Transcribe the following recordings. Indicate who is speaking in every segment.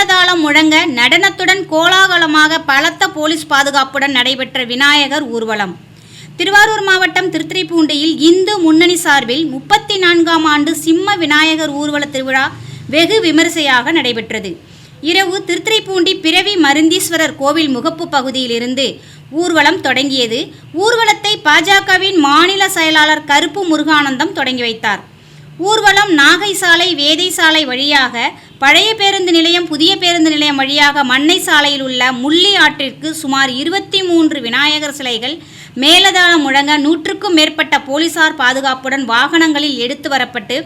Speaker 1: மேலதாளம் முழங்க நடனத்துடன் கோலாகலமாக பலத்த போலீஸ் பாதுகாப்புடன் நடைபெற்ற விநாயகர் ஊர்வலம். திருவாரூர் மாவட்டம் திருத்துறைப்பூண்டியில் இந்து முன்னணி சார்பில் முப்பத்தி நான்காம் ஆண்டு சிம்ம விநாயகர் ஊர்வல திருவிழா வெகு விமரிசையாக நடைபெற்றது. இரவு திருத்துறைப்பூண்டி பிறவி மருந்தீஸ்வரர் கோவில் முகப்பு பகுதியிலிருந்து ஊர்வலம் தொடங்கியது. ஊர்வலத்தை பாஜகவின் மாநில செயலாளர் கருப்பு முருகானந்தம் தொடங்கி வைத்தார். ஊர்வலம் நாகை சாலை வேதை சாலை வழியாக பழைய பேருந்து நிலையம் புதிய பேருந்து நிலையம் வழியாக மண்ணை சாலையில் உள்ள முள்ளி ஆற்றிற்கு சுமார் இருபத்தி மூன்று விநாயகர் சிலைகள் மேலதாளம் முழங்க நூற்றுக்கும் மேற்பட்ட போலீசார் பாதுகாப்புடன் வாகனங்களில் எடுத்து வரப்பட்டு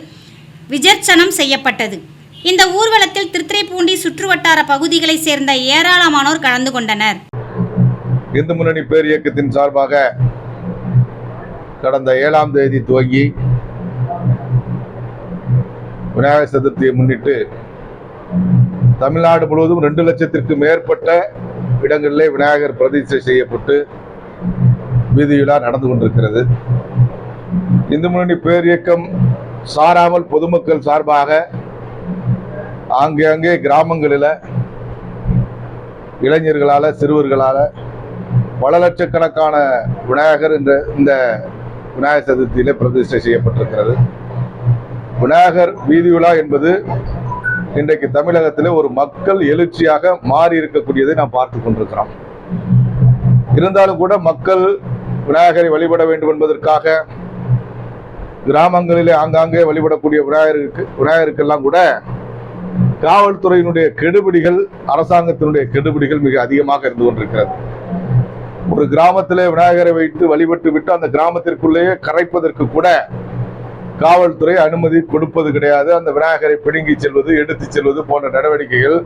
Speaker 1: விஜர்ச்சனம் செய்யப்பட்டது. இந்த ஊர்வலத்தில் திருத்துறைப்பூண்டி சுற்றுவட்டார பகுதிகளைச் சேர்ந்த ஏராளமானோர் கலந்து கொண்டனர்.
Speaker 2: இந்து முன்னணி பேர் இயக்கத்தின் சார்பாக கடந்த ஏழாம் தேதி துவங்கி விநாயகர் சதுர்த்தியை முன்னிட்டு தமிழ்நாடு முழுவதும் ரெண்டு லட்சத்திற்கு மேற்பட்ட இடங்களிலே விநாயகர் பிரதிஷ்டை செய்யப்பட்டு வீதியுலா நடந்து கொண்டிருக்கிறது. இந்து முன்னணி பேர் இயக்கம் சாராமல் பொதுமக்கள் சார்பாக ஆங்காங்கே கிராமங்களில் இளைஞர்களால் சிறுவர்களால் பல லட்சக்கணக்கான விநாயகர் என்ற இந்த விநாயகர் சதுர்த்தியிலே பிரதிஷ்டை செய்யப்பட்டிருக்கிறது. விநாயகர் வீதி விழா என்பது இன்றைக்கு தமிழகத்திலே ஒரு மக்கள் எழுச்சியாக மாறி இருக்கக்கூடியதை நாம் பார்த்து கொண்டிருக்கிறோம். இருந்தாலும் கூட மக்கள் விநாயகரை வழிபட வேண்டும் என்பதற்காக கிராமங்களிலே ஆங்காங்கே வழிபடக்கூடிய விநாயகருக்கு விநாயகருக்கெல்லாம் கூட காவல்துறையினுடைய கெடுபிடிகள் அரசாங்கத்தினுடைய கெடுபிடிகள் மிக அதிகமாக இருந்து கொண்டிருக்கிறது. ஒரு கிராமத்திலே விநாயகரை வைத்து வழிபட்டு விட்டு அந்த கிராமத்திற்குள்ளேயே கரைப்பதற்கு கூட காவல்துறை அனுமதி கொடுப்பது கிடையாது. அந்த விநாயகரை பிடுங்கி செல்வது எடுத்து செல்வது போன்ற நடவடிக்கைகள்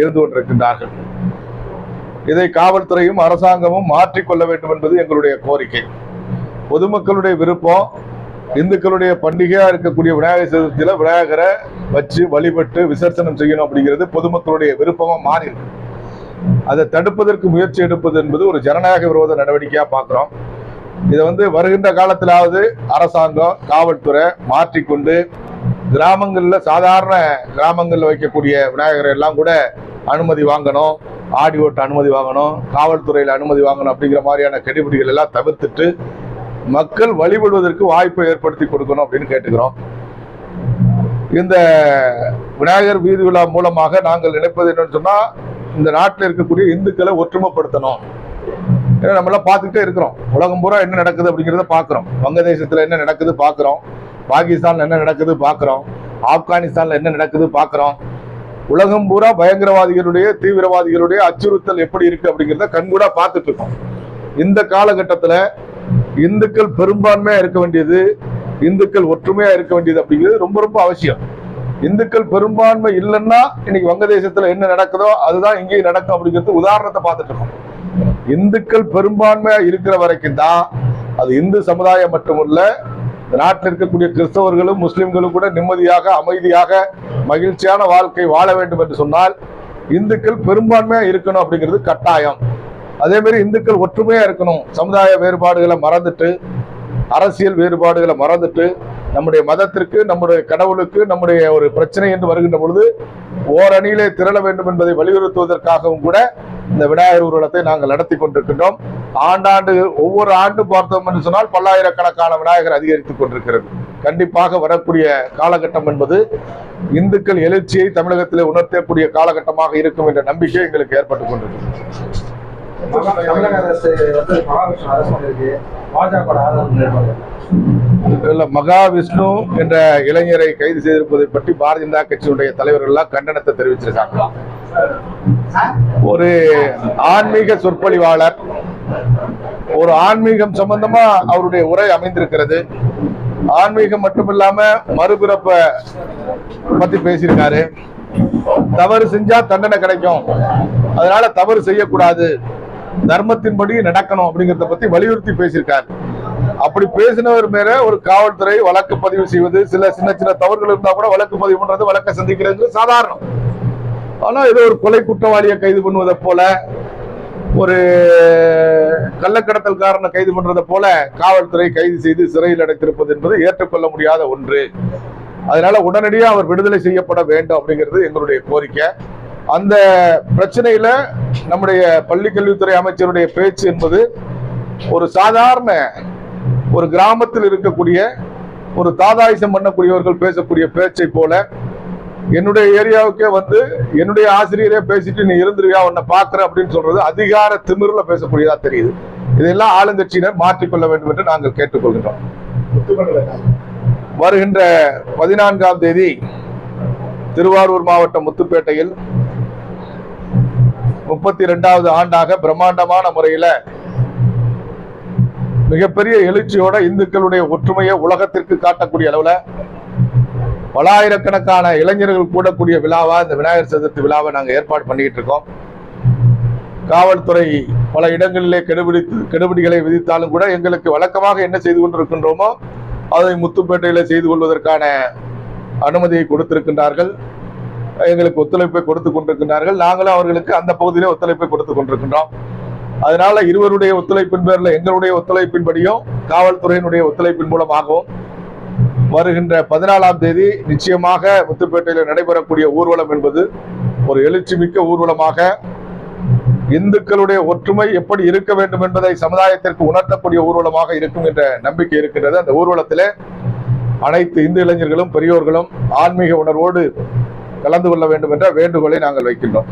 Speaker 2: இருந்து கொண்டிருக்கின்றார்கள். இதை காவல்துறையும் அரசாங்கமும் மாற்றிக்கொள்ள வேண்டும் என்பது எங்களுடைய கோரிக்கை. பொதுமக்களுடைய விருப்பம் இந்துக்களுடைய பண்டிகையா இருக்கக்கூடிய விநாயகர் சதுர்த்தியில விநாயகரை வச்சு வழிபட்டு விசர்சனம் செய்யணும் அப்படிங்கிறது பொதுமக்களுடைய விருப்பமா மாறி அதை தடுப்பதற்கு முயற்சி எடுப்பது என்பது ஒரு ஜனநாயக விரோத நடவடிக்கையா பாக்குறோம் இதை வந்து வருகின்ற காலத்திலாவது அரசாங்கம் காவல்துறை மாற்றிக்கொண்டு கிராமங்களில் சாதாரண கிராமங்களில் வைக்கக்கூடிய விநாயகரை எல்லாம் கூட அனுமதி வாங்கணும் ஆடி ஓட்டு அனுமதி வாங்கணும் காவல்துறையில் அனுமதி வாங்கணும் அப்படிங்கிற மாதிரியான கெடுபிடிகள் எல்லாம் தவிர்த்துட்டு மக்கள் வழிபடுவதற்கு வாய்ப்பை ஏற்படுத்தி கொடுக்கணும் அப்படின்னு கேட்டுக்கிறோம். இந்த விநாயகர் வீதி விழா மூலமாக நாங்கள் நினைப்பது என்னன்னு சொன்னால் இந்த நாட்டில் இருக்கக்கூடிய இந்துக்களை ஒற்றுமைப்படுத்தணும். ஏன்னா நம்ம எல்லாம் பார்த்துக்கிட்டே இருக்கிறோம். உலகம் பூரா என்ன நடக்குது அப்படிங்கிறத பார்க்குறோம். வங்கதேசத்துல என்ன நடக்குது பார்க்குறோம். பாகிஸ்தான்ல என்ன நடக்குது பார்க்குறோம். ஆப்கானிஸ்தான்ல என்ன நடக்குது பார்க்குறோம். உலகம் பூரா பயங்கரவாதிகளுடைய தீவிரவாதிகளுடைய அச்சுறுத்தல் எப்படி இருக்கு அப்படிங்கிறத கண்கூடா பார்த்துட்டு இருக்கோம். இந்த காலகட்டத்துல இந்துக்கள் பெரும்பான்மையா இருக்க வேண்டியது இந்துக்கள் ஒற்றுமையா இருக்க வேண்டியது அப்படிங்கிறது ரொம்ப ரொம்ப அவசியம். இந்துக்கள் பெரும்பான்மை இல்லைன்னா இன்னைக்கு வங்கதேசத்துல என்ன நடக்குதோ அதுதான் இங்கேயும் நடக்கும் அப்படிங்கிறது உதாரணத்தை பார்த்துட்டு இருக்கோம். இந்துக்கள் பெரும்பான்மையா இருக்கிற வரைக்கும் தான் அது இந்து சமுதாயம் மட்டுமல்ல இந்த நாட்டில் இருக்கக்கூடிய கிறிஸ்தவர்களும் முஸ்லிம்களும் கூட நிம்மதியாக அமைதியாக மகிழ்ச்சியான வாழ்க்கை வாழ வேண்டும் என்று சொன்னால் இந்துக்கள் பெரும்பான்மையா இருக்கணும் அப்படிங்கிறது கட்டாயம். அதே மாதிரி இந்துக்கள் ஒற்றுமையா இருக்கணும். சமுதாய வேறுபாடுகளை மறந்துட்டு அரசியல் வேறுபாடுகளை மறந்துட்டு நம்முடைய மதத்திற்கு நம்முடைய கடவுளுக்கு நம்முடைய ஒரு பிரச்சனை என்று வருகின்ற பொழுது ஓரணியிலே திரள வேண்டும் என்பதை வலியுறுத்துவதற்காகவும் கூட இந்த விநாயகர் ஊர்வலத்தை நாங்கள் நடத்தி கொண்டிருக்கின்றோம். ஆண்டாண்டு ஒவ்வொரு ஆண்டு பார்த்தோம் என்று சொன்னால் பல்லாயிரக்கணக்கான விநாயகர் அதிகரித்துக் கொண்டிருக்கிறது. கண்டிப்பாக வரக்கூடிய காலகட்டம் என்பது இந்துக்கள் எழுச்சியை தமிழகத்திலே உணர்த்தக்கூடிய காலகட்டமாக இருக்கும் என்ற நம்பிக்கை எங்களுக்கு ஏற்பட்டுக் கொண்டிருக்கிறது.
Speaker 3: மகாவிஷ்ணு
Speaker 2: என்ற இளைஞரை கைது செய்திருப்பதை பற்றி பாரதிய ஜனதா கட்சியினுடைய தலைவர்கள் எல்லாம் கண்டனத்தை தெரிவிச்சிருக்காங்க. ஒரு ஆன்மீக சொற்பொழிவாளர். ஒரு ஆன்மீகம் சம்பந்தமா அவருடைய உரை அமைந்திருக்கிறது. ஆன்மீகம் மட்டுமில்லாம மறுபிறப்ப பத்தி பேசியிருக்காரு. தவறு செஞ்சா தண்டனை கிடைக்கும். அதனால தவறு செய்யக்கூடாது. தர்மத்தின்படி நடக்கணும் அப்படிங்கறத பத்தி வலியுறுத்தி பேசியிருக்காரு. அப்படி பேசினவர் மேல ஒரு காவல்துறை வழக்கு பதிவு செய்வது சில சின்ன சின்ன தவறுகள் இருந்தா கூட வழக்கு பதிவு பண்றது வழக்கை சந்திக்கிறது சாதாரணம். ஆனால் ஏதோ ஒரு கொலை குற்றவாளியை கைது பண்ணுவதை போல ஒரு கள்ளக்கடத்தல்காரனை கைது பண்ணுறதை போல காவல்துறை கைது செய்து சிறையில் அடைத்திருப்பது என்பது ஏற்றுக்கொள்ள முடியாத ஒன்று. அதனால உடனடியாக அவர் விடுதலை செய்யப்பட வேண்டும் அப்படிங்கிறது எங்களுடைய கோரிக்கை. அந்த பிரச்சனையில நம்முடைய பள்ளி கல்வித்துறை அமைச்சருடைய பேச்சு என்பது ஒரு சாதாரண ஒரு கிராமத்தில் இருக்கக்கூடிய ஒரு தாதாயுசம் பண்ணக்கூடியவர்கள் பேசக்கூடிய பேச்சை போல என்னுடைய ஏரியாவுக்கே வந்து என்னுடைய ஆசிரியரே பேசிட்டு நீ இருந்துருவியா உன்னை பாக்குற அப்படின்னு சொல்றது அதிகார திமிர்ல பேசக்கூடியதா தெரியுது. இதெல்லாம் ஆளுங்கட்சியினர் மாற்றிக்கொள்ள வேண்டும் என்று நாங்கள் கேட்டுக்கொள்கின்றோம். வருகின்ற பதினான்காம் தேதி திருவாரூர் மாவட்டம் முத்துப்பேட்டையில் முப்பத்தி இரண்டாவது ஆண்டாக பிரம்மாண்டமான முறையில மிகப்பெரிய எழுச்சியோட இந்துக்களுடைய ஒற்றுமையை உலகத்திற்கு காட்டக்கூடிய அளவுல பலாயிரக்கணக்கான இளைஞர்கள் கூடக்கூடிய விழாவா? இந்த விநாயகர் சதுர்த்தி விழாவை நாங்கள் ஏற்பாடு பண்ணிக்கிட்டு இருக்கோம். காவல்துறை பல இடங்களிலே கெடுபிடித்து கெடுபிடிகளை விதித்தாலும் கூட எங்களுக்கு வழக்கமாக என்ன செய்து கொண்டிருக்கின்றோமோ அதை முத்துப்பேட்டையில் செய்து கொள்வதற்கான அனுமதியை கொடுத்திருக்கின்றார்கள். எங்களுக்கு ஒத்துழைப்பை கொடுத்து கொண்டிருக்கின்றார்கள். நாங்களும் அவர்களுக்கு அந்த பகுதியிலே ஒத்துழைப்பை கொடுத்து கொண்டிருக்கின்றோம். அதனால இருவருடைய ஒத்துழைப்பின் பேரில் எங்களுடைய ஒத்துழைப்பின்படியும் காவல்துறையினுடைய ஒத்துழைப்பின் மூலமாகவும் வருகின்ற பதினாலாம் தேதி நிச்சயமாக முத்துப்பேட்டையில் நடைபெறக்கூடிய ஊர்வலம் என்பது ஒரு எழுச்சி மிக்க ஊர்வலமாக இந்துக்களுடைய ஒற்றுமை எப்படி இருக்க வேண்டும் என்பதை சமுதாயத்திற்கு உணர்த்தக்கூடிய ஊர்வலமாக இருக்கும் என்ற நம்பிக்கை இருக்கின்றது. அந்த ஊர்வலத்திலே அனைத்து இந்து இளைஞர்களும் பெரியோர்களும் ஆன்மீக உணர்வோடு கலந்து கொள்ள வேண்டும் என்ற வேண்டுகோளை நாங்கள் வைக்கின்றோம்.